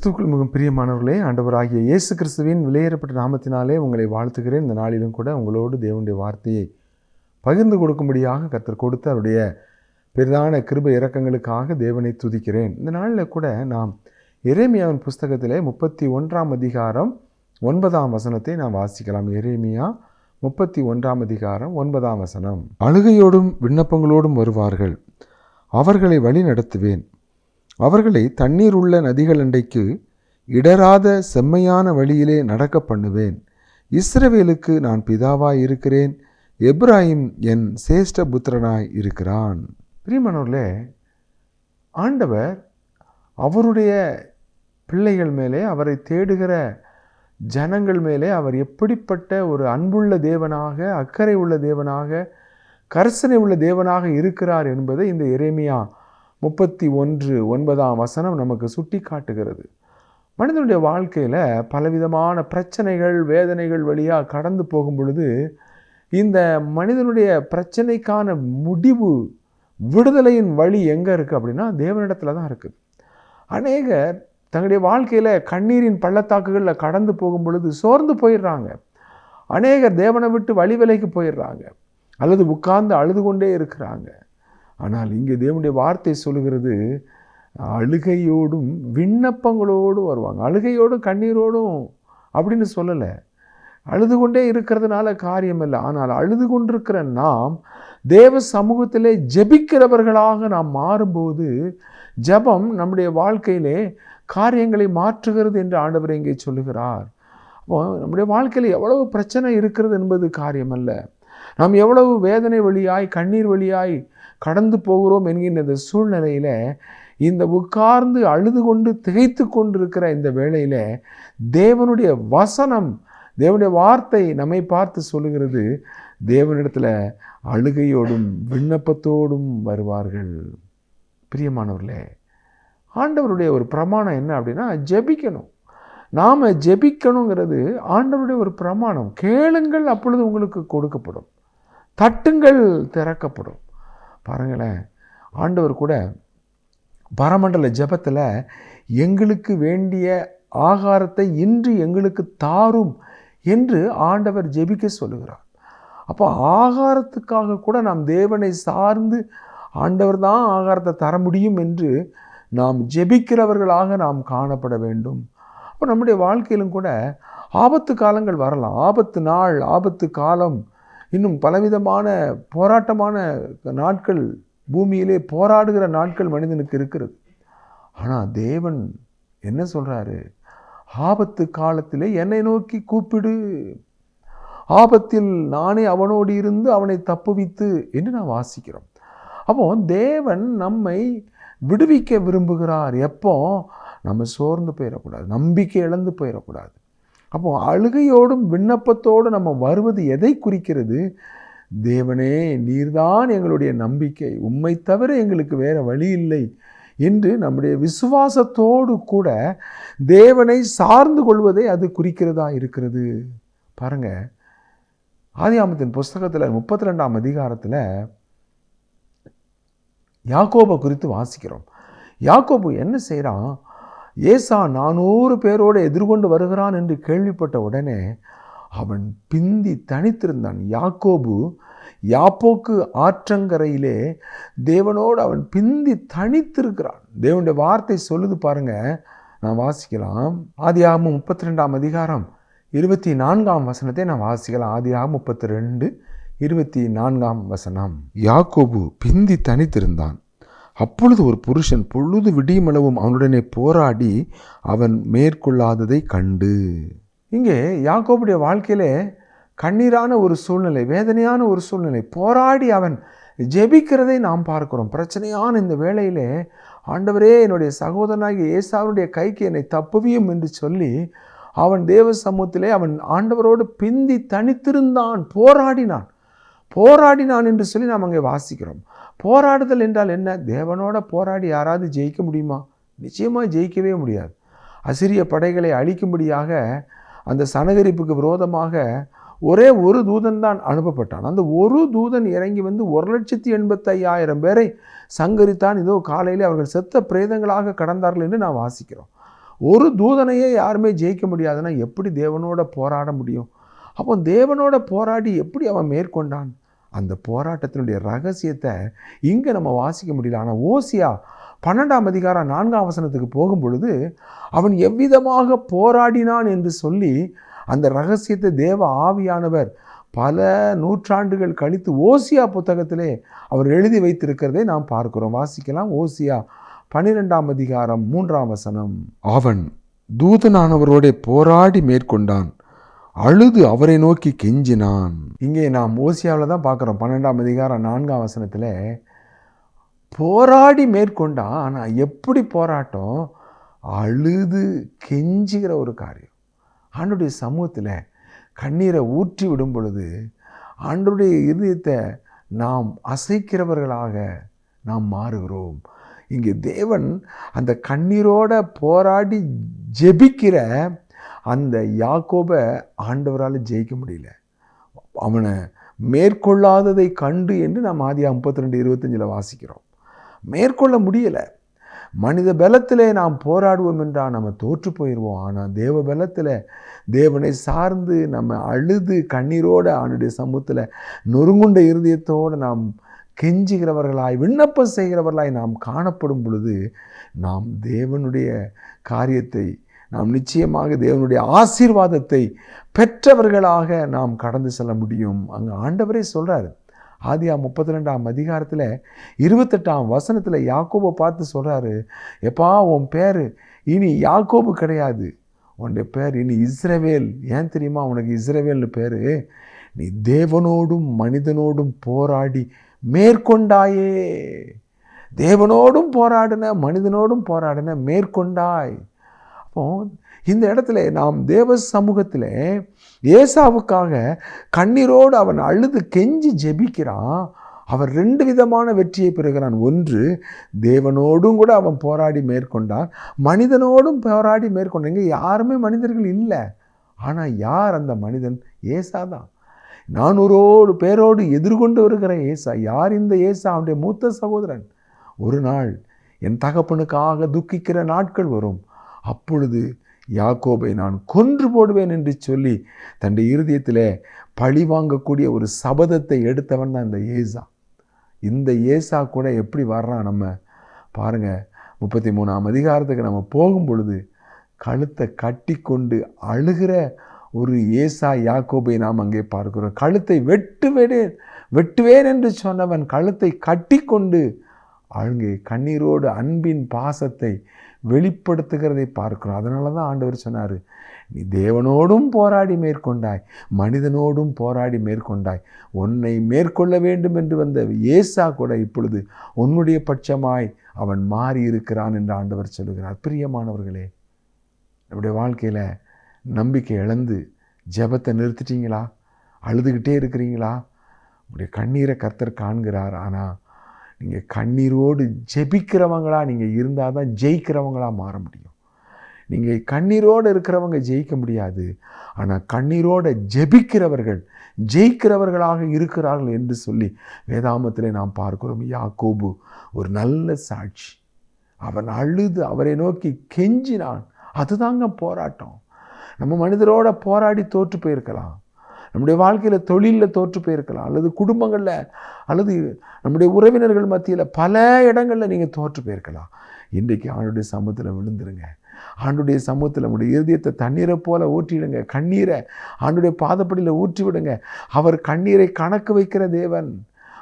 கிறிஸ்துக்குள் மிகவும் பிரியமானவர்களே ஆண்டவராகிய இயேசு கிறிஸ்துவின் விலையேறப்பட்ட நாமத்தினாலே உங்களை வாழ்த்துகிறேன். இந்த நாளிலும் கூட உங்களோடு தேவனுடைய வார்த்தையை பகிர்ந்து கொடுக்கும்படியாக கத்தர் கொடுத்து அவருடைய பெரிதான கிருப இரக்கங்களுக்காக தேவனை துதிக்கிறேன். இந்த நாளில் கூட நாம் எரேமியாவின் புஸ்தகத்திலே முப்பத்தி ஒன்றாம் அதிகாரம் ஒன்பதாம் வசனத்தை நாம் வாசிக்கலாம். எரேமியா முப்பத்தி ஒன்றாம் அதிகாரம் ஒன்பதாம் வசனம். அழுகையோடும் விண்ணப்பங்களோடும் வருவார்கள். அவர்களை வழி நடத்துவேன் அவர்களை தண்ணீர் உள்ள நதிகள் அண்டைக்கு இடராத செம்மையான வழியிலே நடக்க பண்ணுவேன். இஸ்ரவேலுக்கு நான் பிதாவாய் இருக்கிறேன். எப்ராஹிம் என் சேஷ்ட புத்திரனாய் இருக்கிறான். பிரிமனூரில் ஆண்டவர் அவருடைய பிள்ளைகள் மேலே அவரை தேடுகிற ஜனங்கள் மேலே அவர் எப்படிப்பட்ட ஒரு அன்புள்ள தேவனாக அக்கறை உள்ள தேவனாக கரிசனை உள்ள தேவனாக இருக்கிறார் என்பதை இந்த எரேமியா முப்பத்தி ஒன்று ஒன்பதாம் வசனம் நமக்கு சுட்டி காட்டுகிறது மனிதனுடைய வாழ்க்கையில் பலவிதமான பிரச்சனைகள் வேதனைகள் வழியாக கடந்து போகும் பொழுது இந்த மனிதனுடைய பிரச்சனைக்கான முடிவு விடுதலையின் வழி எங்கே இருக்குது அப்படின்னா தேவனிடத்தில் தான் இருக்குது. அநேகர் தங்களுடைய வாழ்க்கையில் கண்ணீரின் பள்ளத்தாக்குகளில் கடந்து போகும் பொழுது சோர்ந்து போயிடுறாங்க. அநேகர் தேவனை விட்டு வழி விலைக்கு போயிடுறாங்க. அல்லது உட்கார்ந்து அழுது கொண்டே இருக்கிறாங்க. ஆனால் இங்கே தேவனுடைய வார்த்தை சொல்லுகிறது அழுகையோடும் விண்ணப்பங்களோடும் வருவாங்க. அழுகையோடும் கண்ணீரோடும் அப்படின்னு சொல்லலை. அழுது கொண்டே இருக்கிறதுனால காரியம் இல்லை. ஆனால் அழுது கொண்டிருக்கிற நாம் தேவ சமூகத்திலே ஜெபிக்கிறவர்களாக நாம் மாறும்போது ஜெபம் நம்முடைய வாழ்க்கையிலே காரியங்களை மாற்றுகிறது என்று ஆண்டவர் இங்கே சொல்லுகிறார். அப்போ நம்முடைய வாழ்க்கையில் எவ்வளவு பிரச்சனை இருக்கிறது என்பது காரியம் அல்ல நாம் எவ்வளவு வேதனை வழியாய் கண்ணீர் வழியாய் கடந்து போகிறோம் என்கின்ற இந்த சூழ்நிலையில் இந்த உட்கார்ந்து அழுது கொண்டு திகைத்து கொண்டிருக்கிற இந்த வேளையில் தேவனுடைய வசனம் தேவனுடைய வார்த்தை நம்மை பார்த்து சொல்லுகிறது. தேவனிடத்தில் அழுகையோடும் விண்ணப்பத்தோடும் வருவார்கள். பிரியமானவர்களே ஆண்டவருடைய ஒரு பிரமாணம் என்ன அப்படின்னா ஜெபிக்கணும். நாம் ஜெபிக்கணுங்கிறது ஆண்டவருடைய ஒரு பிரமாணம். கேளுங்கள் அப்பொழுது உங்களுக்கு கொடுக்கப்படும். தட்டுங்கள் திறக்கப்படும். பாருங்களேன் ஆண்டவர் கூட பரமண்டல ஜபத்தில் எங்களுக்கு வேண்டிய ஆகாரத்தை இன்று எங்களுக்கு தாரும் என்று ஆண்டவர் ஜெபிக்க சொல்லுகிறார். அப்போ ஆகாரத்துக்காக கூட நாம் தேவனை சார்ந்து ஆண்டவர் தான் ஆகாரத்தை தர முடியும் என்று நாம் ஜெபிக்கிறவர்களாக நாம் காணப்பட வேண்டும். அப்போ நம்முடைய வாழ்க்கையிலும் கூட ஆபத்து காலங்கள் வரலாம். ஆபத்து நாள் ஆபத்து காலம் இன்னும் பலவிதமான போராட்டமான நாட்கள் பூமியிலே போராடுகிற நாட்கள் மனிதனுக்கு இருக்கிறது. ஆனால் தேவன் என்ன சொல்கிறாரு ஆபத்து காலத்திலே என்னை நோக்கி கூப்பிடு. ஆபத்தில் நானே அவனோடு இருந்து அவனை தப்புவித்து என்று நான் வாசிக்கிறோம். அப்போ தேவன் நம்மை விடுவிக்க விரும்புகிறார். எப்போ? நம்ம சோர்ந்து போயிடக்கூடாது. நம்பிக்கை இழந்து போயிடக்கூடாது. அப்போ அழுகையோடும் விண்ணப்பத்தோடு நம்ம வருவது எதை குறிக்கிறது? தேவனே நீர்தான் எங்களுடைய நம்பிக்கை. உம்மை தவிர எங்களுக்கு வேறு வழி இல்லை என்று நம்முடைய விசுவாசத்தோடு கூட தேவனை சார்ந்து கொள்வதை அது குறிக்கிறதா இருக்கிறது? பாருங்க. ஆதியாமத்தின் புஸ்தகத்தில் முப்பத்தி ரெண்டாம் அதிகாரத்தில் யாக்கோபை குறித்து வாசிக்கிறோம். யாக்கோபு என்ன செய்கிறான் ஏசா நானூறு பேரோடு எதிர்கொண்டு வருகிறான் என்று கேள்விப்பட்ட உடனே அவன் பிந்தி தனித்திருந்தான். யாக்கோபு யாப்போக்கு ஆற்றங்கரையிலே தேவனோடு அவன் பிந்தி தனித்திருக்கிறான். தேவனுடைய வார்த்தை சொல்லுது பாருங்க. நான் வாசிக்கலாம். ஆதியாகமும் முப்பத்தி ரெண்டாம் அதிகாரம் இருபத்தி நான்காம் வசனத்தை நான் வாசிக்கலாம். ஆதி ஆகும் முப்பத்தி ரெண்டு இருபத்தி நான்காம் வசனம். யாக்கோபு பிந்தி தனித்திருந்தான். அப்பொழுது ஒரு புருஷன் பொழுது விடியுமளவும் அவனுடனே போராடி அவன் மேற்கொள்ளாததை கண்டு. இங்கே யாக்கோபுடைய வாழ்க்கையிலே கண்ணீரான ஒரு சூழ்நிலை வேதனையான ஒரு சூழ்நிலை போராடி அவன் ஜெபிக்கிறதை நாம் பார்க்கிறோம். பிரச்சனையான இந்த வேளையிலே ஆண்டவரே என்னுடைய சகோதரனாகிய ஏசாவுடைய கைக்கு என்னை தப்புவியும் என்று சொல்லி அவன் தேவ சமூகத்திலே அவன் ஆண்டவரோடு பிந்தி தனித்திருந்தான் போராடினான். போராடினான் என்று சொல்லி நாம் அங்கே வாசிக்கிறோம். போராடுதல் என்றால் என்ன? தேவனோட போராடி யாராவது ஜெயிக்க முடியுமா? நிச்சயமாக ஜெயிக்கவே முடியாது. அசிரிய படைகளை அழிக்கும்படியாக அந்த சனகரிப்புக்கு விரோதமாக ஒரே ஒரு தூதன் தான் அனுப்பப்பட்டான். அந்த ஒரு தூதன் இறங்கி வந்து ஒரு லட்சத்தி எண்பத்தையாயிரம் பேரை சங்கரித்தான். இதோ காலையில் அவர்கள் செத்த பிரேதங்களாக கடந்தார்கள் என்று நாம் வாசிக்கிறோம். ஒரு தூதனையே யாருமே ஜெயிக்க முடியாதுன்னா எப்படி தேவனோட போராட முடியும்? அப்போ தேவனோட போராடி எப்படி அவன் மேற்கொண்டான்? அந்த போராட்டத்தினுடைய ரகசியத்தை இங்கே நம்ம வாசிக்க முடியல. ஆனால் ஓசியா பன்னெண்டாம் அதிகாரம் நான்காம் வசனத்துக்கு போகும் பொழுது அவன் எவ்விதமாக போராடினான் என்று சொல்லி அந்த ரகசியத்தை தேவ ஆவியானவர் பல நூற்றாண்டுகள் கழித்து ஓசியா புத்தகத்திலே அவர் எழுதி வைத்திருக்கிறதை நாம் பார்க்கிறோம். வாசிக்கலாம். ஓசியா பன்னிரெண்டாம் அதிகாரம் மூன்றாம் வசனம். அவன் தூதனானவரோட போராடி மேற்கொண்டான். அழுது அவரை நோக்கி கெஞ்சினான். இங்கே நாம் ஓசியாவில் தான் பார்க்குறோம். பன்னெண்டாம் அதிகாரம் நான்காம் வசனத்தில் போராடி மேற்கொண்டான் ஆனால் எப்படி போராட்டம்? அழுது கெஞ்சுகிற ஒரு காரியம். ஆண்டுடைய சமூகத்தில் கண்ணீரை ஊற்றி விடும் பொழுது ஆண்டுடைய இருதயத்தை நாம் அசைக்கிறவர்களாக நாம் மாறுகிறோம். இங்கே தேவன் அந்த கண்ணீரோட போராடி ஜெபிக்கிற அந்த யாக்கோபை ஆண்டவரால் ஜெயிக்க முடியல. அவனை மேற்கொள்ளாததை கண்டு என்று நாம் ஆதி முப்பத்தி ரெண்டு இருபத்தஞ்சில் வாசிக்கிறோம். மேற்கொள்ள முடியலை. மனித பலத்திலே நாம் போராடுவோம் என்றால் நம்ம தோற்று போயிடுவோம் ஆனால் தேவ பலத்தில் தேவனை சார்ந்து நம்ம அழுது கண்ணீரோடு அவனுடைய சமூகத்தில் நொறுங்குண்ட இருதயத்தோடு நாம் கெஞ்சுகிறவர்களாய் விண்ணப்பம் செய்கிறவர்களாய் நாம் காணப்படும் பொழுது நாம் தேவனுடைய காரியத்தை நாம் நிச்சயமாக தேவனுடைய ஆசீர்வாதத்தை பெற்றவர்களாக நாம் கடந்து செல்ல முடியும். அங்கே ஆண்டவரே சொல்கிறார் ஆதியா முப்பத்தி ரெண்டாம் அதிகாரத்தில் இருபத்தெட்டாம் வசனத்தில் யாக்கோபை பார்த்து சொல்கிறாரு எப்பா உன் பேர் இனி யாக்கோபு கிடையாது. உன்னுடைய பேர் இனி இஸ்ரவேல். ஏன் தெரியுமா? உனக்கு இஸ்ரவேல்னு பேர். நீ தேவனோடும் மனிதனோடும் போராடி மேற்கொண்டாயே. தேவனோடும் போராடின மனிதனோடும் போராடின மேற்கொண்டாய். அப்போ இந்த இடத்துல நாம் தேவ சமூகத்தில் ஏசாவுக்காக கண்ணீரோடு அவன் அழுது கெஞ்சி ஜெபிக்கிறான். அவன் ரெண்டு விதமான வெற்றியை பெறுகிறான். ஒன்று தேவனோடும் கூட அவன் போராடி மேற்கொண்டான். மனிதனோடும் போராடி மேற்கொண்டாங்க யாருமே மனிதர்கள் இல்லை. ஆனால் யார் அந்த மனிதன்? ஏசா தான். நானூறோடு பேரோடு எதிர்கொண்டு வருகிற ஏசா யார் இந்த ஏசா? அவனுடைய மூத்த சகோதரன். ஒரு நாள் என் தகப்பனுக்காக துக்கிக்கிற நாட்கள் வரும். அப்பொழுது யாக்கோபை நான் கொன்று போடுவேன் என்று சொல்லி தன்னுடைய இருதயத்தில் பழி வாங்கக்கூடிய ஒரு சபதத்தை எடுத்தவன் தான் இந்த ஏசா. இந்த ஏசா கூட எப்படி வர்றான் நம்ம பாருங்கள் முப்பத்தி மூணாம் அதிகாரத்துக்கு நம்ம போகும் பொழுது கழுத்தை கட்டி கொண்டு அழுகிற ஒரு ஏசா யாக்கோபை நாம் அங்கே பார்க்கிறோம். கழுத்தை வெட்டுவேன் வெட்டுவேன் என்று சொன்னவன் கழுத்தை கட்டி கொண்டு அழுங்கே கண்ணீரோடு அன்பின் பாசத்தை வெளிப்படுத்துகிறதை பார்க்கிறோம். அதனால தான் ஆண்டவர் சொன்னார் நீ தேவனோடும் போராடி மேற்கொண்டாய் மனிதனோடும் போராடி மேற்கொண்டாய். உன்னை மேற்கொள்ள வேண்டும் என்று வந்த ஏசா கூட இப்பொழுது உன்னுடைய பட்சமாய் அவன் மாறி இருக்கிறான் என்று ஆண்டவர் சொல்லுகிறார். பிரியமானவர்களே நம்முடைய வாழ்க்கையில் நம்பிக்கை இழந்து ஜெபத்தை நிறுத்திட்டீங்களா? அழுதுகிட்டே இருக்கிறீங்களா? உங்களுடைய கண்ணீரை கர்த்தர் காண்கிறார். ஆனால் நீங்கள் கண்ணீரோடு ஜெபிக்கிறவங்களாக நீங்கள் இருந்தால் தான் ஜெயிக்கிறவங்களாக மாற முடியும். நீங்கள் கண்ணீரோடு இருக்கிறவங்க ஜெயிக்க முடியாது. ஆனால் கண்ணீரோடு ஜெபிக்கிறவர்கள் ஜெயிக்கிறவர்களாக இருக்கிறார்கள் என்று சொல்லி வேதாமத்தில் நாம் பார்க்கிறோம். யாக்கோபு ஒரு நல்ல சாட்சி. அவன் அழுது அவரை நோக்கி கெஞ்சினான். அதுதாங்க போராட்டம். நம்ம மனிதரோட போராடி தோற்று போயிருக்கலாம். நம்முடைய வாழ்க்கையில் தொழிலில் தோற்று போயிருக்கலாம். அல்லது குடும்பங்களில் அல்லது நம்முடைய உறவினர்கள் மத்தியில் பல இடங்களில் நீங்கள் தோற்று போயிருக்கலாம். இன்றைக்கு ஆண்டுடைய சமூகத்தில் விழுந்துருங்க. ஆண்டுடைய சமூகத்தில் நம்முடைய இருதயத்தை தண்ணீரை போல ஊற்றிடுங்க. கண்ணீரை ஆண்டுடைய பாதப்படியில் ஊற்றி விடுங்க அவர் கண்ணீரை கணக்கு வைக்கிற தேவன்.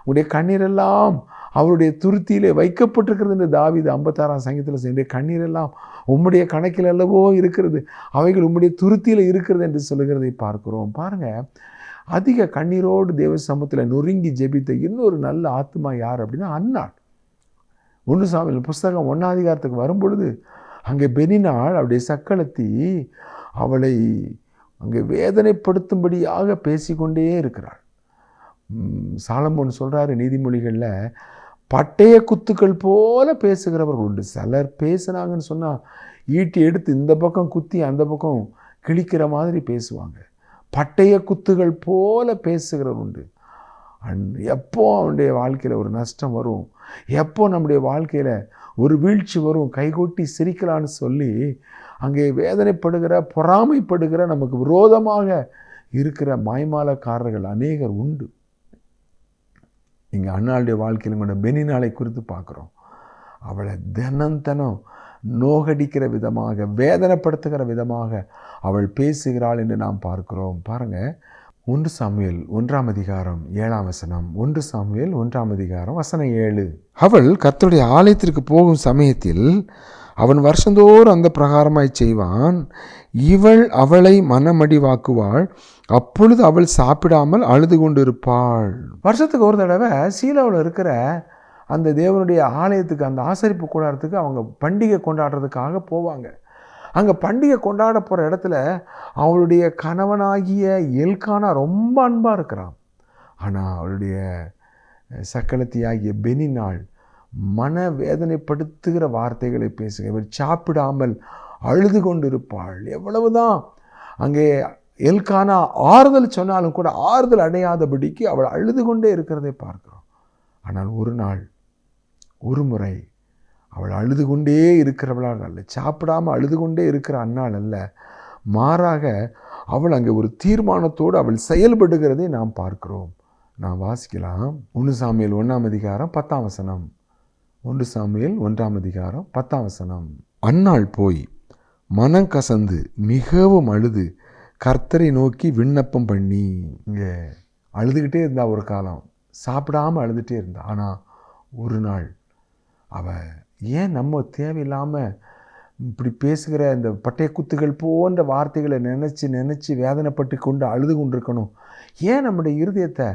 உடைய கண்ணீரெல்லாம் அவருடைய துருத்தியிலே வைக்கப்பட்டிருக்கிறது என்று தாவிது ஐம்பத்தாறாம் சங்கத்தில் சென்று கண்ணீரெல்லாம் உம்முடைய கணக்கில் அல்லவோ இருக்கிறது அவைகள் உம்முடைய துருத்தியில் இருக்கிறது என்று சொல்லுகிறதை பார்க்கிறோம். பாருங்கள் அதிக கண்ணீரோடு தேவ சமூகத்தில் நொறுங்கி ஜெபித்த இன்னொரு நல்ல ஆத்மா யார் அப்படின்னா அன்னாள். ஒன்று சாமியில் புஸ்தகம் ஒன்றாதிகாரத்துக்கு வரும்பொழுது அங்கே பெனினாள் அவருடைய சக்களத்தி அவளை அங்கே வேதனைப்படுத்தும்படியாக பேசிக்கொண்டே இருக்கிறாள். சாலமோன் சொல்கிறாரு நீதிமொழிகளில் பட்டய குத்துக்கள் போல பேசுகிறவர்கள் உண்டு. சிலர் பேசுனாங்கன்னு சொன்னால் ஈட்டி எடுத்து இந்த பக்கம் குத்தி அந்த பக்கம் கிழிக்கிற மாதிரி பேசுவாங்க. பட்டய குத்துகள் போல பேசுகிறவர் உண்டு. அந் எப்போ அவனுடைய வாழ்க்கையில் ஒரு நஷ்டம் வரும்? எப்போ நம்முடைய வாழ்க்கையில் ஒரு வீழ்ச்சி வரும்? கைகொட்டி சிரிக்கலான்னு சொல்லி அங்கே வேதனைப்படுகிற பொறாமைப்படுகிற நமக்கு விரோதமாக இருக்கிற மாய்மாலக்காரர்கள் அநேகர் உண்டு. இங்கே அண்ணாளுடைய வாழ்க்கையில் கூட நாளை குறித்து பார்க்குறோம். அவளை தினம் தினம் நோகடிக்கிற விதமாக வேதனைப்படுத்துகிற விதமாக அவள் பேசுகிறாள் என்று நாம் பார்க்கிறோம். பாருங்கள் ஒன்று சாமியல் ஒன்றாம் அதிகாரம் ஏழாம் வசனம். ஒன்று சாமியல் ஒன்றாம் அதிகாரம் வசனம் ஏழு. அவள் கத்தருடைய ஆலயத்திற்கு போகும் சமயத்தில் அவன் வருஷந்தோறும் அந்த பிரகாரமாய் செய்வான். இவள் அவளை மனமடிவாக்குவாள். அப்பொழுது அவள் சாப்பிடாமல் அழுது கொண்டிருப்பாள். வருஷத்துக்கு ஒரு தடவை சீலாவில் இருக்கிற அந்த தேவனுடைய ஆலயத்துக்கு அந்த ஆசரிப்பு கூடாரத்துக்கு அவங்க பண்டிகை கொண்டாடுறதுக்காக போவாங்க. அங்கே பண்டிகை கொண்டாட போகிற இடத்துல அவளுடைய கணவனாகிய எல்கானா ரொம்ப அன்பாக இருக்கிறான். ஆனால் அவளுடைய சக்கலத்தியாகிய பெனினாள் மன வேதனைப்படுத்துகிற வார்த்தைகளை பேசுகிற இவர் சாப்பிடாமல் அழுது கொண்டிருப்பாள். எவ்வளவுதான் அங்கே எல்கானா ஆறுதல் சொன்னாலும் கூட ஆறுதல் அடையாதபடிக்கு அவள் அழுது கொண்டே இருக்கிறதை பார்க்கிறோம். ஆனால் ஒரு நாள் ஒரு முறை அவள் அழுது கொண்டே இருக்கிறவளால் அல்ல சாப்பிடாமல் அழுது கொண்டே இருக்கிற அன்னாள் அல்ல மாறாக அவள் அங்கே ஒரு தீர்மானத்தோடு அவள் செயல்படுகிறதை நாம் பார்க்கிறோம். நாம் வாசிக்கலாம். ஒன்று சாமியல் ஒன்றாம் அதிகாரம் பத்தாம் வசனம். ஒன்று சாமியல் ஒன்றாம் அதிகாரம் பத்தாம் வசனம். அன்னாள் போய் மனம் கசந்து மிகவும் அழுது கர்த்தரை நோக்கி விண்ணப்பம் பண்ணி இங்கே அழுதுகிட்டே இருந்தா ஒரு காலம். சாப்பிடாமல் அழுதுகிட்டே இருந்தா. ஆனால் ஒரு நாள் அவ ஏன் நம்ம தேவையில்லாமல் இப்படி பேசுகிற இந்த பட்டய குத்துகள் போன்ற வார்த்தைகளை நினச்சி நினச்சி வேதனைப்பட்டு கொண்டு அழுது கொண்டிருக்கணும். ஏன் நம்முடைய இருதயத்தை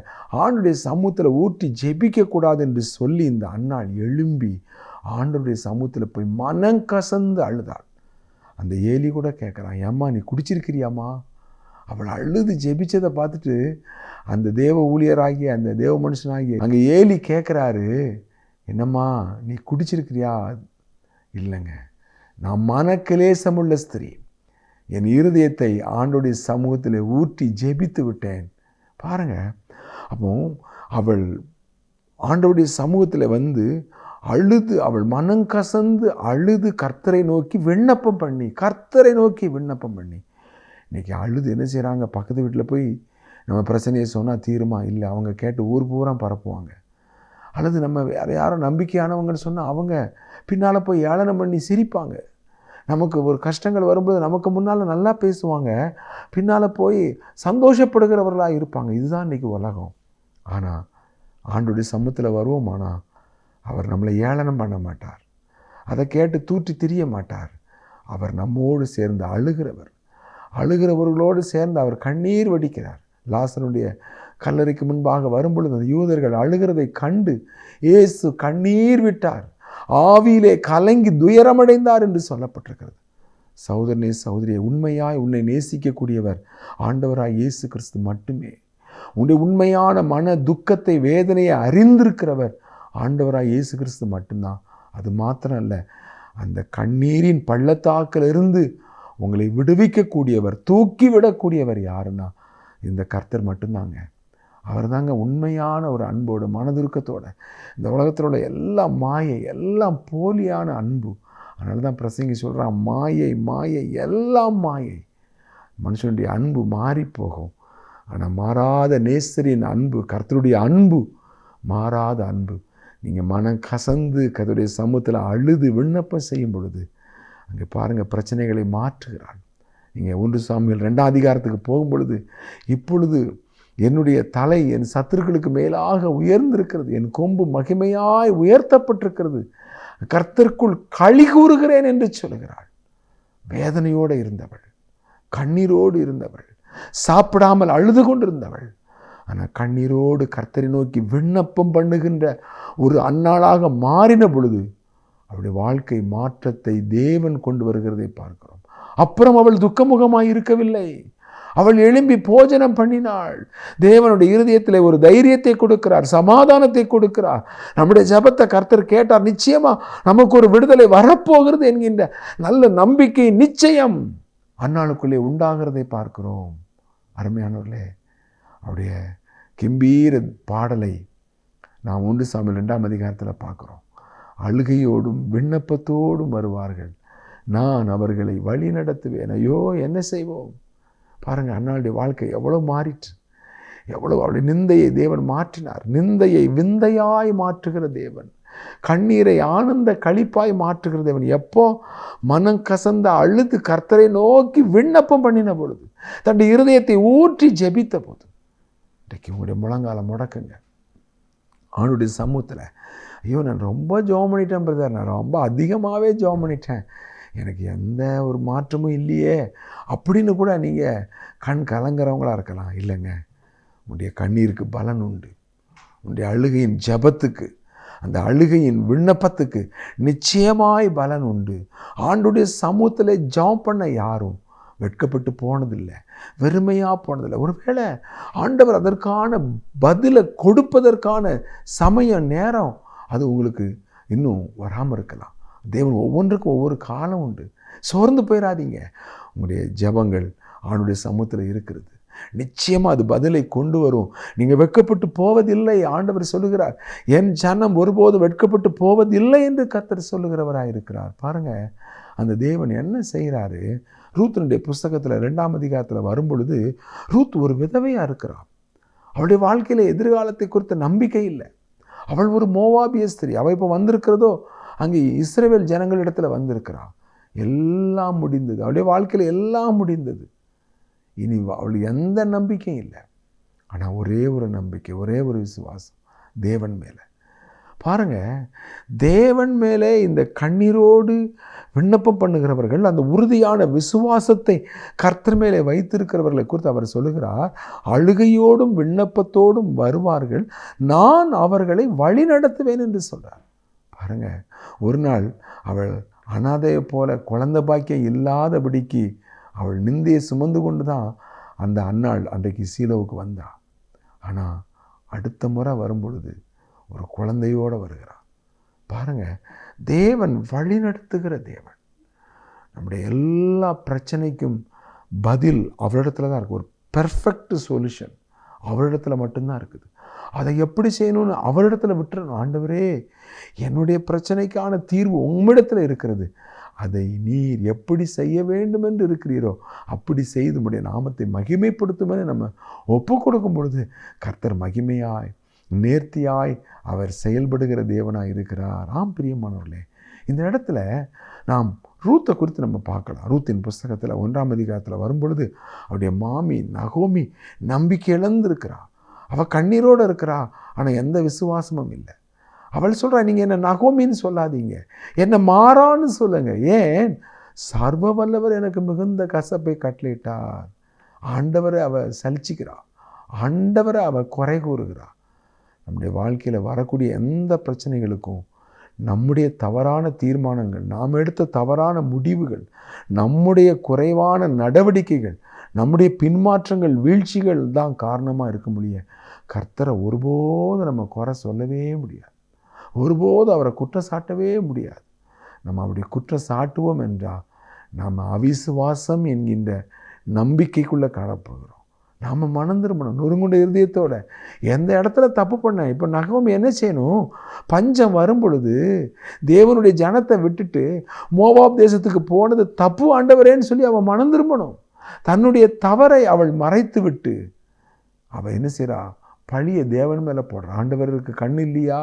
ஆண்டுடைய சமூகத்தில் ஊற்றி ஜெபிக்கக்கூடாது என்று சொல்லி இந்த அண்ணாள் எழும்பி ஆண்டுடைய சமூகத்தில் போய் மனம் கசந்து அழுதாள். அந்த ஏலி கூட கேட்குறான் ஏம்மா நீ குடிச்சிருக்கிறியாம்மா? அவள் அழுது ஜெபிச்சதை பார்த்துட்டு அந்த தேவ ஊழியராகிய அந்த தேவ மனுஷனாகிய அங்கே ஏலி கேட்குறாரு என்னம்மா நீ குடிச்சிருக்கிறியா? இல்லைங்க. நான் மனக்கிலேசமுள்ள ஸ்திரீ. என் இருதயத்தை ஆண்டோடைய சமூகத்தில் ஊற்றி ஜெபித்து விட்டேன். பாருங்க. அப்போ அவள் ஆண்டோடைய சமூகத்தில் வந்து அழுது அவள் மனம் கசந்து அழுது கர்த்தரை நோக்கி விண்ணப்பம் பண்ணி கர்த்தரை நோக்கி விண்ணப்பம் பண்ணி இன்றைக்கி அழுது என்ன செய்கிறாங்க பக்கத்து வீட்டில் போய் நம்ம பிரச்சனையை சொன்னால் தீருமா? இல்லை அவங்க கேட்டு ஊர் பூரா பரப்புவாங்க. அல்லது நம்ம வேறு யாரும் நம்பிக்கையானவங்கன்னு சொன்னால் அவங்க பின்னால் போய் ஏளனம் பண்ணி சிரிப்பாங்க. நமக்கு ஒரு கஷ்டங்கள் வரும்போது நமக்கு முன்னால் நல்லா பேசுவாங்க. பின்னால் போய் சந்தோஷப்படுகிறவர்களாக இருப்பாங்க. இதுதான் இன்றைக்கி உலகம். ஆனால் ஆண்டுடைய சமூகத்தில் வருவோம். ஆனால் அவர் நம்மளை ஏளனம் பண்ண மாட்டார். அதை கேட்டு தூற்றி திரிய மாட்டார். அவர் நம்மோடு சேர்ந்து அழுகிறவர். அழுகிறவர்களோடு சேர்ந்து அவர் கண்ணீர் வடிக்கிறார். லாசனுடைய கல்லறைக்கு முன்பாக வரும்பொழுது அந்த யூதர்கள் அழுகிறதை கண்டு இயேசு கண்ணீர் விட்டார். ஆவியிலே கலங்கி துயரமடைந்தார் என்று சொல்லப்பட்டிருக்கிறது. சகோதரனே சகோதரியை உண்மையாய் உன்னை நேசிக்கக்கூடியவர் ஆண்டவராய் இயேசு கிறிஸ்து மட்டுமே. உன்னுடைய உண்மையான மன துக்கத்தை வேதனையை அறிந்திருக்கிறவர் ஆண்டவராய் இயேசு கிறிஸ்து மட்டும்தான். அது மாத்திரம் அல்ல அந்த கண்ணீரின் பள்ளத்தாக்கில் இருந்து உங்களை விடுவிக்கக்கூடியவர் தூக்கி விடக்கூடியவர் யாருன்னா இந்த கர்த்தர் மட்டும்தாங்க. அவர் தாங்க உண்மையான ஒரு அன்போடு மனதுருக்கத்தோட இந்த உலகத்தில் உள்ள எல்லா மாயை எல்லாம் போலியான அன்பு. அதனால தான் பிரசங்கி சொல்கிறான் மாயை மாயை எல்லாம் மாயை. மனுஷனுடைய அன்பு மாறி போகும் ஆனால் மாறாத நேசரின் அன்பு கர்த்தருடைய அன்பு மாறாத அன்பு. நீங்கள் மனம் கசந்து கதருடைய சமூகத்தில் அழுது விண்ணப்பம் செய்யும் பொழுது அங்கே பாருங்கள் பிரச்சனைகளை மாற்றுகிறாள் நீங்கள் ஒன்று சாமியில் ரெண்டாம் அதிகாரத்துக்கு போகும் பொழுது இப்பொழுது என்னுடைய தலை என் சத்துருக்களுக்கு மேலாக உயர்ந்திருக்கிறது என் கொம்பு மகிமையாய் உயர்த்தப்பட்டிருக்கிறது கர்த்தருக்குள் களி கூறுகிறேன் என்று சொல்கிறாள். வேதனையோடு இருந்தவள் கண்ணீரோடு இருந்தவள் சாப்பிடாமல் அழுது கொண்டிருந்தவள். ஆனால் கண்ணீரோடு கர்த்தரை நோக்கி விண்ணப்பம் பண்ணுகின்ற ஒரு அன்னாளாக மாறின பொழுது அவளுடைய வாழ்க்கை மாற்றத்தை தேவன் கொண்டு வருகிறதை பார்க்கிறோம். அப்புறம் அவள் துக்கமுகமாய் இருக்கவில்லை. அவள் எழும்பி போஜனம் பண்ணினாள். தேவனுடைய இருதயத்தில் ஒரு தைரியத்தை கொடுக்கிறார் சமாதானத்தை கொடுக்கிறார். நம்முடைய ஜபத்தை கர்த்தர் கேட்டார் நிச்சயமா நமக்கு ஒரு விடுதலை வரப்போகிறது என்கின்ற நல்ல நம்பிக்கை நிச்சயம் அந்நாளுக்குள்ளே உண்டாகிறதை பார்க்கிறோம். அருமையானவர்களே அவருடைய கிம்பீர பாடலை நாம் ஒன்று சாமியில் ரெண்டாம் அதிகாரத்தில் பார்க்குறோம். அழுகையோடும் விண்ணப்பத்தோடும் வருவார்கள். நான் அவர்களை வழி நடத்துவேன். ஐயோ என்ன செய்வோம்? பாருங்கள் அண்ணாளுடைய வாழ்க்கை எவ்வளோ மாறிற்று. எவ்வளோ அவளுடைய நிந்தையை தேவன் மாற்றினார். நிந்தையை விந்தையாய் மாற்றுகிற தேவன். கண்ணீரை ஆனந்த கழிப்பாய் மாற்றுகிற தேவன். எப்போ? மனம் கசந்த அழுது கர்த்தரை நோக்கி விண்ணப்பம் பண்ணின பொழுது தன்னுடைய இருதயத்தை ஊற்றி ஜெபித்த போது இன்றைக்கு உங்களுடைய முழங்கால முடக்குங்க. அவனுடைய சமூகத்தில் ஐயோ நான் ரொம்ப ஜோம் பண்ணிட்டேன் பிரதர் நான் ரொம்ப அதிகமாகவே ஜோம் பண்ணிட்டேன். எனக்கு எந்த ஒரு மாற்றமும் இல்லையே. அப்படின்னு கூட நீங்கள் கண் கலங்குறவங்களாக இருக்கலாம். இல்லைங்க. உன்னுடைய கண்ணீருக்கு பலன் உண்டு. உன்னுடைய அழுகையின் ஜபத்துக்கு அந்த அழுகையின் விண்ணப்பத்துக்கு நிச்சயமாய் பலன் உண்டு. ஆண்டுடைய சமூகத்தில் ஜாம் பண்ண யாரும் வெட்கப்பட்டு போனதில்லை. வெறுமையாக போனதில்லை. ஒருவேளை ஆண்டவர் அதற்கான பதிலை கொடுப்பதற்கான சமயம் நேரம் அது உங்களுக்கு இன்னும் வராமல் இருக்கலாம். தேவன் ஒவ்வொன்றுக்கும் ஒவ்வொரு காலம் உண்டு. சோர்ந்து போயிடாதீங்க உங்களுடைய ஜபங்கள் ஆணுடைய சமூகத்தில் இருக்கிறது. நிச்சயமாக அது பதிலை கொண்டு வரும். நீங்கள் வெட்கப்பட்டு போவதில்லை ஆண்டவர் சொல்லுகிறார். என் ஜனம் ஒருபோதும் வெட்கப்பட்டு போவதில்லை என்று கத்தர் சொல்லுகிறவராக இருக்கிறார். பாருங்கள் அந்த தேவன் என்ன செய்கிறாரு? ரூத்தனுடைய புஸ்தகத்தில் ரெண்டாம் அதிகாரத்தில் வரும்பொழுது ரூத் ஒரு விதவையாக இருக்கிறான். அவளுடைய வாழ்க்கையில் எதிர்காலத்தை குறித்த நம்பிக்கை இல்லை. அவள் ஒரு மோவாபிய ஸ்திரீ அவள் இப்போ வந்திருக்கிறதோ அங்கே இஸ்ரேவேல் ஜனங்களிடத்தில் வந்திருக்கிறாள் எல்லாம் முடிந்தது. அவளுடைய வாழ்க்கையில் எல்லாம் முடிந்தது. இனி அவளுக்கு எந்த நம்பிக்கையும் இல்லை. ஆனால் ஒரே ஒரு நம்பிக்கை ஒரே ஒரு விசுவாசம். தேவன் மேலே. பாருங்கள் தேவன் மேலே இந்த கண்ணீரோடு விண்ணப்பம் பண்ணுகிறவர்கள் அந்த உறுதியான விசுவாசத்தை கர்த்தர் மேலே வைத்திருக்கிறவர்களை குறித்து அவர் சொல்லுகிறார் அழுகையோடும் விண்ணப்பத்தோடும் வருவார்கள் நான் அவர்களை வழி நடத்துவேன் என்று சொல்கிறார் பாருங்கள் ஒரு நாள் அவள் அனாதையை போல குழந்த பாக்கியம் இல்லாதபடிக்கு அவள் நிந்தையை சுமந்து கொண்டு தான் அந்த அன்னாள் அன்றைக்கு சீலோவுக்கு வந்தா. ஆனால் அடுத்த முறை வரும்பொழுது ஒரு குழந்தையோடு வருகிறார் பாருங்கள் தேவன் வழிநடத்துகிற தேவன். நம்முடைய எல்லா பிரச்சனைக்கும் பதில் அவரிடத்துல தான் இருக்குது ஒரு பெர்ஃபெக்ட் சொல்யூஷன் அவரிடத்துல மட்டும்தான் இருக்குது. அதை எப்படி செய்யணும்னு அவரிடத்துல விட்டுறணும். ஆண்டவரே என்னுடைய பிரச்சனைக்கான தீர்வு உம்மிடத்தில் இருக்கிறது. அதை நீர் எப்படி செய்ய வேண்டும் என்று இருக்கிறீரோ அப்படி செய்து நம்முடைய நாமத்தை மகிமைப்படுத்தும் நம்ம ஒப்பு கொடுக்கும் பொழுது கர்த்தர் மகிமையாய் நேர்த்தியாய் அவர் செயல்படுகிற தேவனாய் இருக்கிறார். ஆம் பிரியமானவர்களே இந்த இடத்துல நாம் ரூத்தை குறித்து நம்ம பார்க்கலாம். ரூத்தின் புஸ்தகத்தில் ஒன்றாம் அதிகாரத்தில் வரும்பொழுது அவருடைய மாமி நகோமி நம்பிக்கை இழந்திருக்கிறா. அவள் கண்ணீரோடு இருக்கிறா ஆனால் எந்த விசுவாசமும் இல்லை. அவள் சொல்கிறா நீங்கள் என்ன நகோமின்னு சொல்லாதீங்க. என்ன மாறான்னு சொல்லுங்கள் ஏன்? சர்வ வல்லவர் எனக்கு மிகுந்த கசப்பை கட்டளிட்டார் ஆண்டவரை அவள் சலிச்சிக்கிறாள் ஆண்டவரை அவள் குறை கூறுகிறாள் நம்முடைய வாழ்க்கையில் வரக்கூடிய எந்த பிரச்சனைகளுக்கும் நம்முடைய தவறான தீர்மானங்கள் நாம் எடுத்த தவறான முடிவுகள் நம்முடைய குறைவான நடவடிக்கைகள் நம்முடைய பின்மாற்றங்கள் வீழ்ச்சிகள் தான் காரணமாக இருக்க முடியும் கர்த்தரை ஒருபோதும் நம்ம குறை சொல்லவே முடியாது. ஒருபோதும் அவரை குற்றம் சாட்டவே முடியாது. நம்ம அப்படி குற்றம் சாட்டுவோம் என்றால் நாம் அவிசுவாசம் என்கின்ற நம்பிக்கைக்குள்ளே காணப்படுகிறோம் நாம் மனம் திரும்பணும் நொறுங்குண்ட இருதயத்தோட. எந்த இடத்துல தப்பு பண்ண இப்போ நகம் என்ன செய்யணும்? பஞ்சம் வரும் பொழுது தேவனுடைய ஜனத்தை விட்டுட்டு மோவாப் தேசத்துக்கு போனது தப்பு ஆண்டவரேன்னு சொல்லி அவள் மனம் திரும்பணும். தன்னுடைய தவறை அவள் மறைத்து விட்டு அவள் என்ன செய்கிறா பழிய தேவன் மேலே போடுறான். ஆண்டவருக்கு கண் இல்லையா?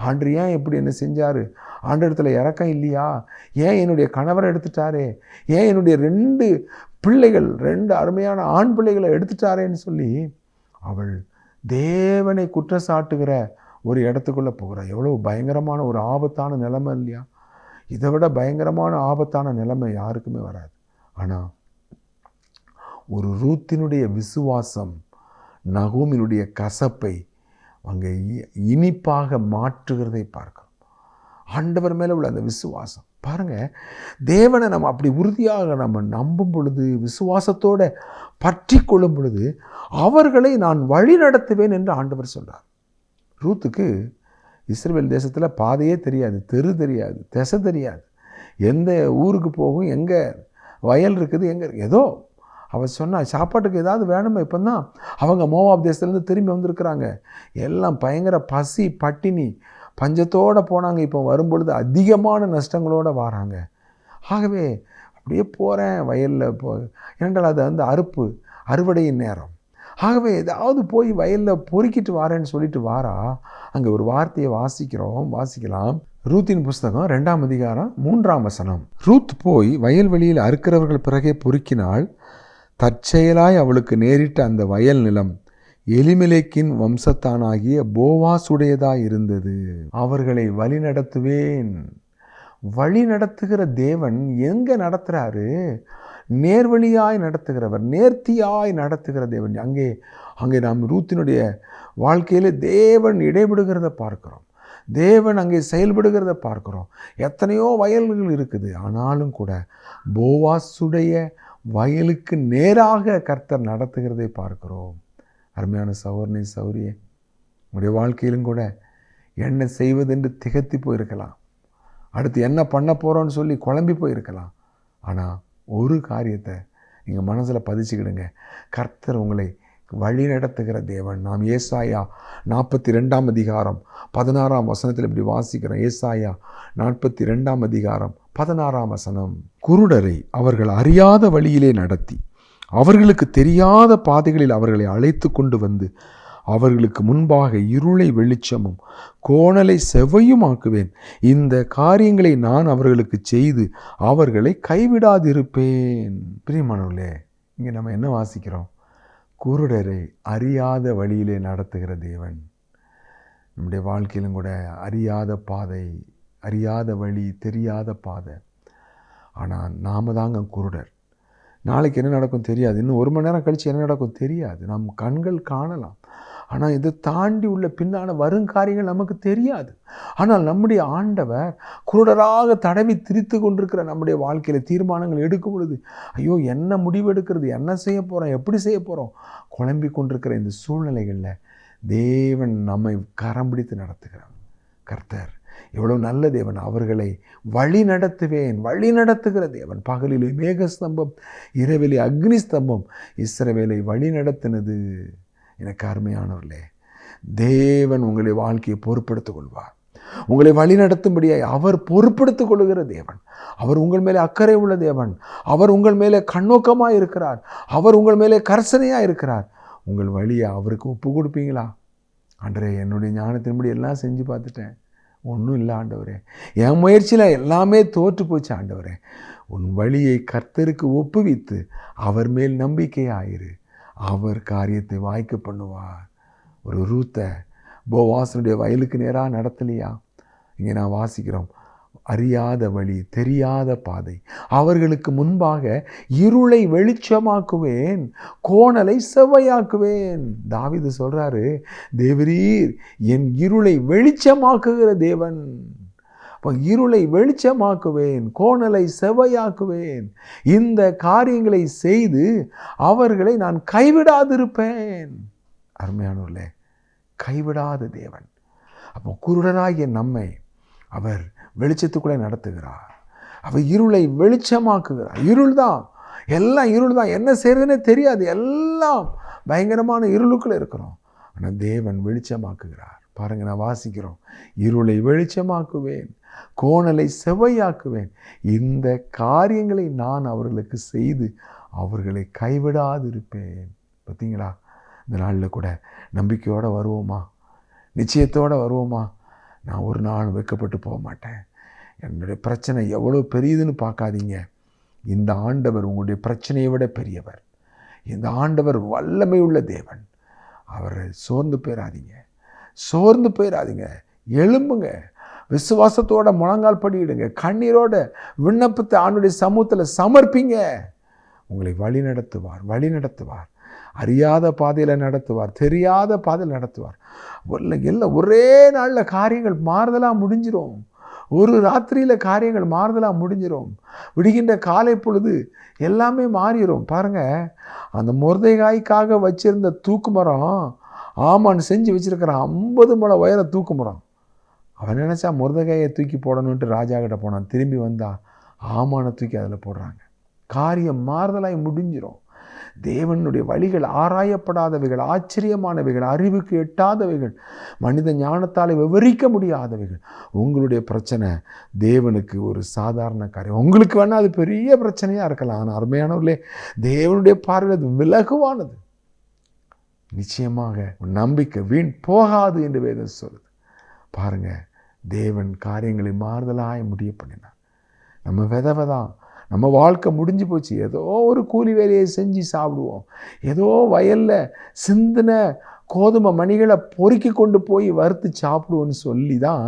ஆண்டு ஏன் இப்படி என்ன செஞ்சார்? ஆண்டு இடத்துல இறக்கம் இல்லையா? ஏன் என்னுடைய கணவரை எடுத்துட்டாரே? ஏன் என்னுடைய ரெண்டு பிள்ளைகள் ரெண்டு அருமையான ஆண் பிள்ளைகளை எடுத்துட்டாரேன்னு சொல்லி அவள் தேவனை குற்றச்சாட்டுகிற ஒரு இடத்துக்குள்ளே போகிறாள் எவ்வளோ பயங்கரமான ஒரு ஆபத்தான நிலைமை இல்லையா? இதை விட பயங்கரமான ஆபத்தான நிலைமை யாருக்குமே வராது. ஆனால் ஒரு ரூத்தினுடைய விசுவாசம் நகூமினுடைய கசப்பை அங்கே இனிப்பாக மாற்றுகிறதை பார்க்கிறோம். ஆண்டவர் மேலே உள்ள அந்த விசுவாசம். பாருங்கள் தேவனை நம்ம அப்படி உறுதியாக நம்ம நம்பும் பொழுது விசுவாசத்தோடு பற்றி கொள்ளும் பொழுது அவர்களை நான் வழி நடத்துவேன் என்று ஆண்டவர் சொல்கிறார் ரூத்துக்கு இஸ்ரேல் தேசத்தில் பாதையே தெரியாது தெரு தெரியாது திசை தெரியாது. எந்த ஊருக்கு போகும் எங்கே வயல் இருக்குது எங்கே ஏதோ அவள் சொன்னால் சாப்பாட்டுக்கு ஏதாவது வேணுமா இப்போ தான் அவங்க மோவாப் தேசத்துலேருந்து திரும்பி வந்திருக்கிறாங்க. எல்லாம் பயங்கர பசி பட்டினி பஞ்சத்தோடு போனாங்க. இப்போ வரும்பொழுது அதிகமான நஷ்டங்களோடு வராங்க. ஆகவே அப்படியே போகிறேன் வயலில் போ ஏனென்றால் அது வந்து அறுப்பு அறுவடையின் நேரம். ஆகவே ஏதாவது போய் வயலில் பொறுக்கிட்டு வாரேன்னு சொல்லிட்டு வாரா அங்கே ஒரு வார்த்தையை வாசிக்கிறோம் வாசிக்கலாம். ரூத்தின் புஸ்தகம் ரெண்டாம் அதிகாரம் மூன்றாம் வசனம். ரூத் போய் வயல்வெளியில் அறுக்கிறவர்கள் பிறகே பொறுக்கினால் தற்செயலாய் அவளுக்கு நேரிட்ட அந்த வயல் நிலம் எலிமிலேக்கின் வம்சத்தானாகிய போவாசுடையதாய் இருந்தது. அவர்களை வழி நடத்துவேன். வழி நடத்துகிற தேவன் எங்கே நடத்துகிறாரு நேர்வழியாய் நடத்துகிறவர் நேர்த்தியாய் நடத்துகிற தேவன். அங்கே அங்கே நாம் ரூத்தினுடைய வாழ்க்கையில் தேவன் இடைபடுகிறத பார்க்கிறோம். தேவன் அங்கே செயல்படுகிறத பார்க்கிறோம். எத்தனையோ வயல்கள் இருக்குது. ஆனாலும் கூட போவாசுடைய வயலுக்கு நேராக கர்த்தர் நடத்துகிறதை பார்க்கிறோம். அருமையான சௌர்ணி சௌரியே உங்களுடைய வாழ்க்கையிலும் கூட என்ன செய்வதென்று திகத்தி போயிருக்கலாம். அடுத்து என்ன பண்ண போகிறோன்னு சொல்லி குழம்பி போயிருக்கலாம். ஆனால் ஒரு காரியத்தை நீங்கள் மனசில் பதிச்சுக்கிடுங்க. கர்த்தர் உங்களை வழி நடத்துகிற தேவன். நாம் ஏசாயா நாற்பத்தி ரெண்டாம் அதிகாரம் பதினாறாம் வசனத்தில் இப்படி வாசிக்கிறோம். ஏசாயா நாற்பத்தி ரெண்டாம் அதிகாரம் பதினாறாம் வசனம் குருடரை அவர்கள் அறியாத வழியிலே நடத்தி அவர்களுக்கு தெரியாத பாதைகளில் அவர்களை அழைத்து கொண்டு வந்து அவர்களுக்கு முன்பாக இருளை வெளிச்சமும் கோணலை செவ்வையுமாக்குவேன். இந்த காரியங்களை நான் அவர்களுக்கு செய்து அவர்களை கைவிடாதிருப்பேன். பிரியமானவர்களே இங்கே நம்ம என்ன வாசிக்கிறோம்? குருடரை அறியாத வழியிலே நடத்துகிற தேவன். நம்முடைய வாழ்க்கையிலும் கூட அறியாத பாதை அறியாத வழி தெரியாத பாதை. ஆனால் நாம தாங்க குருடர். நாளைக்கு என்ன நடக்கும் தெரியாது. இன்னும் ஒரு மணி நேரம் கழித்து என்ன நடக்கும் தெரியாது. நம் கண்கள் காணலாம். ஆனால் இதை தாண்டி உள்ள பின்னான வருங்காரியங்கள் நமக்கு தெரியாது. ஆனால் நம்முடைய ஆண்டவர் குருடராக தடவி திரித்து கொண்டிருக்கிற நம்முடைய வாழ்க்கையில் தீர்மானங்கள் எடுக்கும் பொழுது ஐயோ என்ன முடிவு எடுக்கிறது? என்ன செய்ய போகிறோம் எப்படி செய்ய போகிறோம் குழம்பி கொண்டிருக்கிற இந்த சூழ்நிலைகளில் தேவன் நம்மை கரம் பிடித்து நடத்துகிறார். கர்த்தர் எவ்வளோ நல்ல தேவன் அவர்களை வழி நடத்துவேன் வழி நடத்துகிற தேவன். பகலிலே மேகஸ்தம்பம் இரவிலே அக்னி ஸ்தம்பம் இஸ்ரவேலை வழி நடத்தினது. எனக்கு அருமையானவர்களே தேவன் உங்களை வாழ்க்கையை பொறுப்படுத்திக் கொள்வார் உங்களை வழி நடத்தும்படியாய் அவர் பொறுப்படுத்திக் கொள்கிற தேவன். அவர் உங்கள் மேலே அக்கறை உள்ள தேவன். அவர் உங்கள் மேலே கண்ணோக்கமாக இருக்கிறார். அவர் உங்கள் மேலே கர்சனையாக இருக்கிறார். உங்கள் வழியை அவருக்கு ஒப்பு கொடுப்பீங்களா? அன்றே என்னுடைய ஞானத்தின்படி எல்லாம் செஞ்சு பார்த்துட்டேன். ஒன்றும் இல்லை ஆண்டவரே. என் முயற்சியில் எல்லாமே தோற்று போச்சு ஆண்டவரே. உன் வழியை கர்த்தருக்கு ஒப்புவித்து அவர் மேல் நம்பிக்கை ஆயிரு அவர் காரியத்தை வாய்க்க பண்ணுவார். ஒரு ரூத்தை போவாசனுடைய வயலுக்கு நேராக நடத்தலையா? இங்கே நான் வாசிக்கிறோம். அறியாத வழி தெரியாத பாதை. அவர்களுக்கு முன்பாக இருளை வெளிச்சமாக்குவேன் கோணலை செவ்வையாக்குவேன். தாவிது சொல்கிறாரு தேவரீர் என் இருளை வெளிச்சமாக்குகிற தேவன். அப்போ இருளை வெளிச்சமாக்குவேன் கோணலை செவ்வையாக்குவேன். இந்த காரியங்களை செய்து அவர்களை நான் கைவிடாதிருப்பேன். அருமையானூர்ல கைவிடாத தேவன். அப்போ குருடனாகிய நம்மை அவர் வெளிச்சத்துக்குள்ளே நடத்துகிறார். அவர் இருளை வெளிச்சமாக்குகிறார். இருள் தான் எல்லாம் இருள் தான் என்ன செய்கிறதுனே தெரியாது. எல்லாம் பயங்கரமான இருளுக்குள்ளே இருக்கிறோம். ஆனால் தேவன் வெளிச்சமாக்குகிறார். பாருங்க நான் வாசிக்கிறோம். இருளை வெளிச்சமாக்குவேன். கோணலை செவ்வையாக்குவேன். இந்த காரியங்களை நான் அவர்களுக்கு செய்து அவர்களை கைவிடாதிருப்பேன். பார்த்தீங்களா? இந்த நாளில் கூட நம்பிக்கையோடு வருவோமா? நிச்சயத்தோடு வருவோமா? நான் ஒரு நாள் வைக்கப்பட்டு போக மாட்டேன். என்னுடைய பிரச்சனை எவ்வளோ பெரியதுன்னு பார்க்காதீங்க. இந்த ஆண்டவர் உங்களுடைய பிரச்சனையை விட பெரியவர். இந்த ஆண்டவர் வல்லமை உள்ள தேவன். அவரை சோர்ந்து போயிடாதீங்க சோர்ந்து போயிடாதீங்க எழும்புங்க. விசுவாசத்தோட முழங்கால் படியிடுங்க. கண்ணீரோட விண்ணப்பத்தை ஆண்டுடைய சமூகத்தில் சமர்ப்பிங்க. உங்களை வழி நடத்துவார் வழி நடத்துவார். அறியாத பாதையில் நடத்துவார் தெரியாத பாதையில் நடத்துவார். இல்லை எல்லாம் ஒரே நாளில் காரியங்கள் மாறுதலாக முடிஞ்சிடும் ஒரு ராத்திரியில் காரியங்கள் மாறுதலாக முடிஞ்சிடும் விடுகின்ற காலை பொழுது எல்லாமே மாறிடும் பாருங்கள் அந்த முருதைகாய்க்காக வச்சிருந்த தூக்கு மரம் ஆமான் செஞ்சு வச்சுருக்கிறான் ஐம்பது முளை உயர தூக்கு மரம். அவன் நினச்சா முருதகாயை தூக்கி போடணுன்ட்டு ராஜா கிட்ட போனான். திரும்பி வந்தா ஆமானை தூக்கி அதில் போடுறாங்க. காரியம் மாறுதலாய் முடிஞ்சிடும் தேவனுடைய வழிகள் ஆராயப்படாதவைகள் ஆச்சரியமானவைகள் அறிவுக்கு எட்டாதவைகள் மனித ஞானத்தால் விவரிக்க முடியாதவைகள். உங்களுடைய பிரச்சனை தேவனுக்கு ஒரு சாதாரண காரியம். உங்களுக்கு வேணால் அது பெரிய பிரச்சனையாக இருக்கலாம். ஆனால் அருமையானவர்களே தேவனுடைய பார்வை அது விலகுவானது. நிச்சயமாக நம்பிக்கை வீண் போகாது என்று வேதம் சொல்லுது. பாருங்க தேவன் காரியங்களை மாறுதலாக முடிய பண்ணினார். நம்ம விதவை தான் நம்ம வாழ்க்கை முடிஞ்சு போச்சு. ஏதோ ஒரு கூலி வேலையை செஞ்சு சாப்பிடுவோம். ஏதோ வயலில் சிந்தின கோதுமை மணிகளை பொறுக்கி கொண்டு போய் வறுத்து சாப்பிடுவோன்னு சொல்லி தான்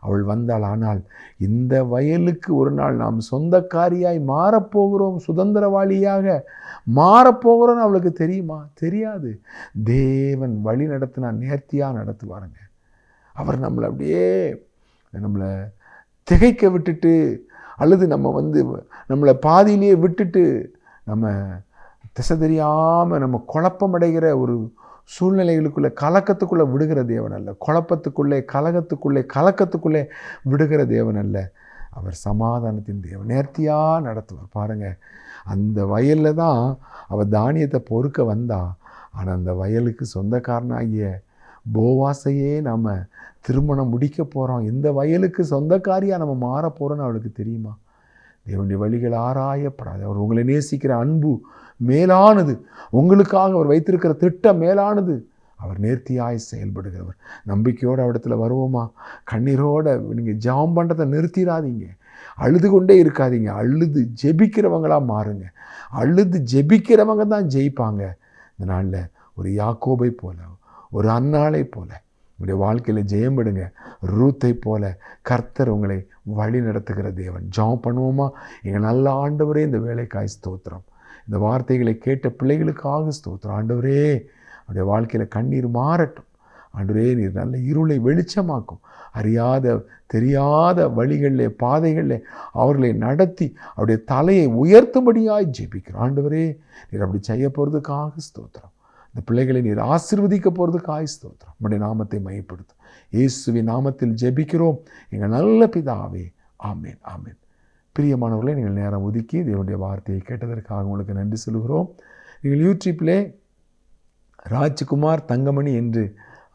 அவள் வந்தாள். ஆனால் இந்த வயலுக்கு ஒரு நாள் நாம் சொந்தக்காரியாய் மாறப்போகிறோம். சுதந்திரவாளியாக மாறப்போகிறோன்னு அவளுக்கு தெரியுமா? தெரியாது. தேவன் வழி நடத்தினா நேர்த்தியாக நடத்துவாருங்க. அவர் நம்மளை அப்படியே நம்மளை திகைக்க விட்டுட்டு அல்லது நம்ம வந்து நம்மளை பாதியிலேயே விட்டுட்டு நம்ம திசை தெரியாமல் நம்ம குழப்பமடைகிற ஒரு சூழ்நிலைகளுக்குள்ளே கலக்கத்துக்குள்ளே விடுகிற தேவன் அல்ல. குழப்பத்துக்குள்ளே கலகத்துக்குள்ளே கலக்கத்துக்குள்ளே விடுகிற தேவன் அல்ல. அவர் சமாதானத்தின் தேவன். நேர்த்தியாக நடத்துவார். பாருங்கள் அந்த வயலில் தான் அவர் தானியத்தை பொறுக்க வந்தா ஆனால் அந்த வயலுக்கு சொந்தக்காரனாகிய போவாசையே நம்ம திருமணம் முடிக்க போகிறோம் இந்த வயலுக்கு சொந்தக்காரியாக நம்ம மாற போகிறோன்னு அவளுக்கு தெரியுமா? தேவனுடைய வழிகள் ஆராயப்படாது. அவர் உங்களை நேசிக்கிற அன்பு மேலானது. உங்களுக்காக அவர் வைத்திருக்கிற திட்டம் மேலானது. அவர் நேர்த்தியாய் செயல்படுகிறவர். நம்பிக்கையோடு இடத்துல வருவோமா? கண்ணீரோட நீங்கள் ஜாம் பண்ணுறதை நிறுத்திடாதீங்க. அழுது கொண்டே இருக்காதீங்க. அழுது ஜெபிக்கிறவங்களாக மாறுங்க. அழுது ஜெபிக்கிறவங்க தான் ஜெயிப்பாங்க. இந்த நாளில் ஒரு யாக்கோபை போல ஒரு அன்னாளை போல உங்களுடைய வாழ்க்கையில் ஜெயம்படுங்க ரூத்தை போல கர்த்தர் உங்களை வழி நடத்துகிற தேவன். ஜாம் பண்ணுவோமா? எங்கள் நல்ல ஆண்டவரே இந்த வேலைக்காய் ஸ்தோத்திரம். இந்த வார்த்தைகளை கேட்ட பிள்ளைகளுக்காக ஸ்தோத்திரம். ஆண்டவரே அவருடைய வாழ்க்கையில் கண்ணீர் மாறட்டும். ஆண்டவரே நீர் நல்ல இருளை வெளிச்சமாக்கும். அறியாத தெரியாத வழிகளில் பாதைகளில் அவர்களை நடத்தி அவருடைய தலையை உயர்த்தும்படியாய் ஜெபிக்கிறோம். ஆண்டவரே நீர் அப்படி செய்ய போகிறதுக்காக ஸ்தோத்திரம். இந்த பிள்ளைகளை நீர் ஆசிர்வதிக்க போகிறதுக்கு ஆயுஸ்தோத்திரம் உடைய நாமத்தை மையப்படுத்தும் இயேசுவின் நாமத்தில் ஜெபிக்கிறோம். எங்கள் நல்ல பிதாவே ஆமேன் ஆமேன். பிரியமானவர்களை நீங்கள் நேரம் ஒதுக்கி தேவனுடைய வார்த்தையை கேட்டதற்காக உங்களுக்கு நன்றி சொல்கிறோம். நீங்கள் யூடியூப்பிலே ராஜ்குமார் தங்கமணி என்று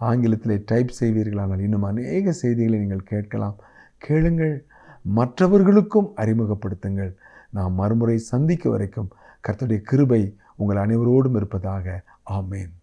ஆங்கிலத்தில் டைப் செய்வீர்களானால் இன்னும் அநேக செய்திகளை நீங்கள் கேட்கலாம். கேளுங்கள். மற்றவர்களுக்கும் அறிமுகப்படுத்துங்கள். நாம் மறுமுறை சந்திக்க வரைக்கும் கர்த்தருடைய கிருபை உங்கள் அனைவரோடும் இருப்பதாக ஆமேன்